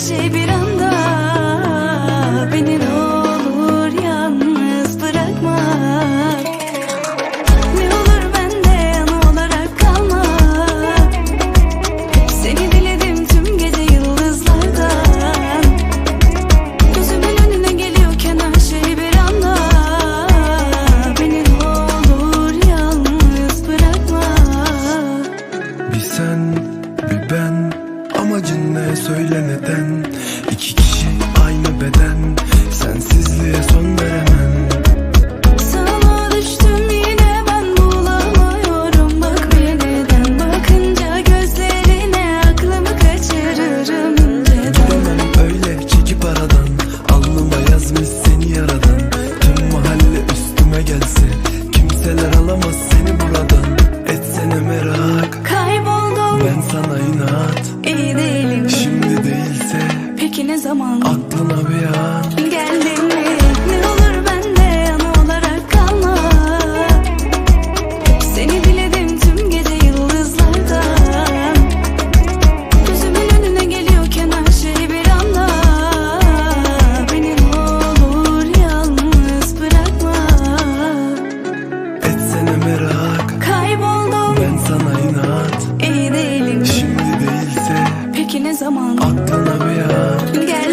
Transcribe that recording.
şey bir an Söyle neden? İki kişi aynı beden. Sensizliğe son veremem. Sana düştüm yine ben bulamıyorum. Bak neden. Bakınca gözlerine aklımı kaçırırım. Gidemem öyle çekip aradan? Alnıma yazmış seni yaradan. Tüm mahalle üstüme gelse Kimseler alamaz seni buradan. Etsene merak zaman. Aklıma bir an. Geldin mi? Ne olur bende yana olarak kalma. Seni diledim tüm gece yıldızlardan Gözümün önüne geliyorken her şey bir anda. Beni olur yalnız bırakma. Etsene merak. Kayboldum. Ben sana Anlamıyor Gel